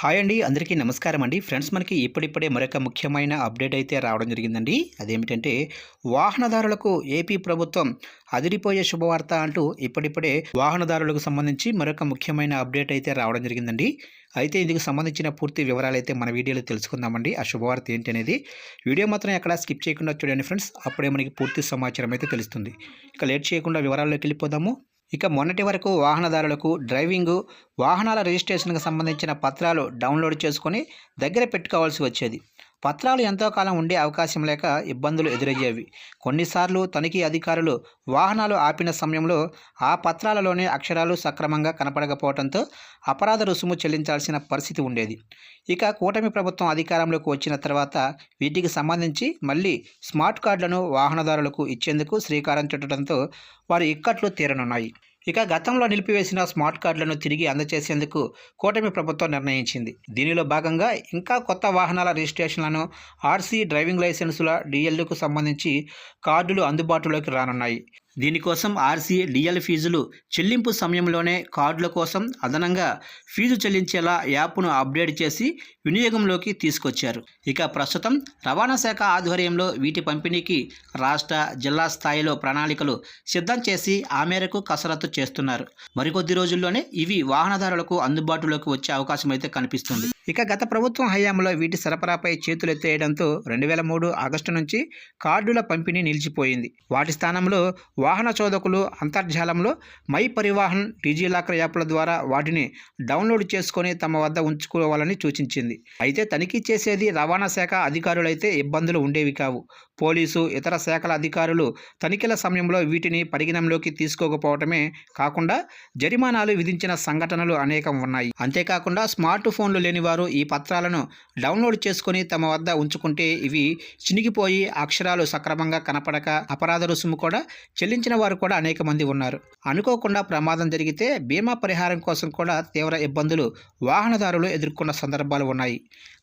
Hi అండి అందరికీ నమస్కారం అండి. ఫ్రెండ్స్ మనకి ఇప్పుడిప్పుడే మరొక ముఖ్యమైన అప్డేట్ అయితే రావడం జరిగిందండి. అదేమిటంటే వాహనదారులకు ఏపీ ప్రభుత్వం అదిరిపోయే శుభవార్త అంటూ ఇప్పుడిప్పుడే వాహనదారులకు సంబంధించి మరొక ముఖ్యమైన అప్డేట్ అయితే రావడం జరిగిందండి. అయితే ఇందుకు సంబంధించిన పూర్తి వివరాలు అయితే మన వీడియోలో తెలుసుకుందామండి. ఆ శుభవార్త ఏంటి అనేది వీడియో మాత్రం ఎక్కడ స్కిప్ చేయకుండా చూడండి ఫ్రెండ్స్. అప్పుడే మనకి పూర్తి సమాచారం అయితే తెలుస్తుంది. ఇక లేట్ చేయకుండా వివరాల్లోకి వెళ్ళిపోదాము. ఇక మొన్నటి వరకు వాహనదారులకు డ్రైవింగు వాహనాల రిజిస్ట్రేషన్కి సంబంధించిన పత్రాలు డౌన్లోడ్ చేసుకొని దగ్గర పెట్టుకోవాల్సి వచ్చేది. పత్రాలు ఎంతో కాలం ఉండే అవకాశం లేక ఇబ్బందులు ఎదురయ్యేవి. కొన్నిసార్లు తనిఖీ అధికారులు వాహనాలు ఆపిన సమయంలో ఆ పత్రాలలోనే అక్షరాలు సక్రమంగా కనపడకపోవడంతో అపరాధ రుసుము చెల్లించాల్సిన పరిస్థితి ఉండేది. ఇక కూటమి ప్రభుత్వం అధికారంలోకి వచ్చిన తర్వాత వీటికి సంబంధించి మళ్ళీ స్మార్ట్ కార్డులను వాహనదారులకు ఇచ్చేందుకు శ్రీకారం చుట్టడంతో వారి ఇక్కట్లు తీరనున్నాయి. ఇక గతంలో నిలిపివేసిన స్మార్ట్ కార్డులను తిరిగి అందజేసేందుకు కూటమి ప్రభుత్వం నిర్ణయించింది. దీనిలో భాగంగా ఇంకా కొత్త వాహనాల రిజిస్ట్రేషన్లను ఆర్సీ డ్రైవింగ్ లైసెన్సుల డిఎల్కు సంబంధించి కార్డులు అందుబాటులోకి రానున్నాయి. దీనికోసం ఆర్సీ డిఎల్ ఫీజులు చెల్లింపు సమయంలోనే కార్డుల కోసం అదనంగా ఫీజు చెల్లించేలా యాప్ను అప్డేట్ చేసి వినియోగంలోకి తీసుకొచ్చారు. ఇక ప్రస్తుతం రవాణా శాఖ ఆధ్వర్యంలో వీటి పంపిణీకి రాష్ట్ర జిల్లా స్థాయిలో ప్రణాళికలు సిద్ధం చేసి ఆ మేరకు కసరత్తు చేస్తున్నారు. మరికొద్ది రోజుల్లోనే ఇవి వాహనదారులకు అందుబాటులోకి వచ్చే అవకాశం అయితే కనిపిస్తుంది. ఇక గత ప్రభుత్వం హయాంలో వీటి సరఫరాపై చేతులెత్తేయడంతో రెండు వేల మూడు ఆగస్టు నుంచి కార్డుల పంపిణీ నిలిచిపోయింది. వాటి స్థానంలో వాహన చోదకులు అంతర్జాలంలో మై పరివాహన్ డిజిలాకర్ యాప్ల ద్వారా వాటిని డౌన్లోడ్ చేసుకొని తమ వద్ద ఉంచుకోవాలని సూచించింది. అయితే తనిఖీ చేసేది రవాణా శాఖ అధికారులైతే ఇబ్బందులు ఉండేవి కావు. పోలీసు ఇతర శాఖల అధికారులు తనిఖీల సమయంలో వీటిని పరిగణంలోకి తీసుకోకపోవటమే కాకుండా జరిమానాలు విధించిన సంఘటనలు అనేకం ఉన్నాయి. అంతేకాకుండా స్మార్ట్ ఫోన్లు లేని వారు ఈ పత్రాలను డౌన్లోడ్ చేసుకొని తమ వద్ద ఉంచుకుంటే ఇవి చినిగిపోయి అక్షరాలు సక్రమంగా కనపడక అపరాధ రుసుము కూడా మరణించిన వారు కూడా అనేక మంది ఉన్నారు. అనుకోకుండా ప్రమాదం జరిగితే బీమా పరిహారం కోసం కూడా తీవ్ర ఇబ్బందులు వాహనదారులు ఎదుర్కొన్న సందర్భాలు ఉన్నాయి.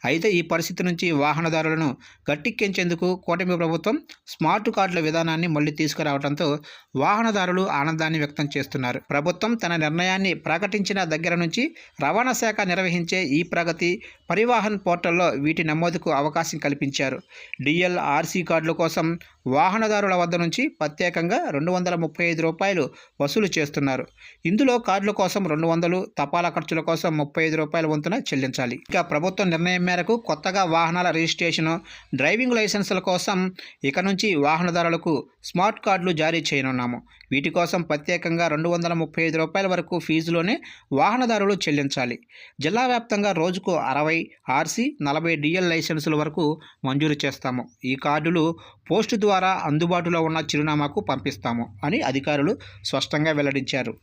అయితే ఈ పరిస్థితి నుంచి వాహనదారులను గట్టెక్కించేందుకు కూటమి ప్రభుత్వం స్మార్ట్ కార్డుల విధానాన్ని మళ్ళీ తీసుకురావడంతో వాహనదారులు ఆనందాన్ని వ్యక్తం చేస్తున్నారు. ప్రభుత్వం తన నిర్ణయాన్ని ప్రకటించిన దగ్గర నుంచి రవాణా శాఖ నిర్వహించే ఈ ప్రగతి పరివాహన్ పోర్టల్లో వీటి నమోదుకు అవకాశం కల్పించారు. డిఎల్ ఆర్సీ కార్డుల కోసం వాహనదారుల వద్ద నుంచి ప్రత్యేకంగా రెండు వందల ముప్పై ఐదు రూపాయలు వసూలు చేస్తున్నారు. ఇందులో కార్డుల కోసం రెండు వందలు తపాలా ఖర్చుల కోసం ముప్పై ఐదు రూపాయల వంతున చెల్లించాలి. ఇక ప్రభుత్వం నిర్ణయం మేరకు కొత్తగా వాహనాల రిజిస్ట్రేషను డ్రైవింగ్ లైసెన్సుల కోసం ఇక నుంచి వాహనదారులకు స్మార్ట్ కార్డులు జారీ చేయనున్నాము. వీటి కోసం ప్రత్యేకంగా రెండు వందల ముప్పై ఐదు రూపాయల వరకు ఫీజులోనే వాహనదారులు చెల్లించాలి. జిల్లా వ్యాప్తంగా రోజుకు అరవై ఆర్సీ నలభై డిఎల్ లైసెన్సుల వరకు మంజూరు చేస్తాము. ఈ కార్డులు పోస్టు ద్వారా అందుబాటులో ఉన్న చిరునామాకు పంపిస్తాం చేస్తాము అని అధికారులు స్పష్టంగా వెల్లడించారు.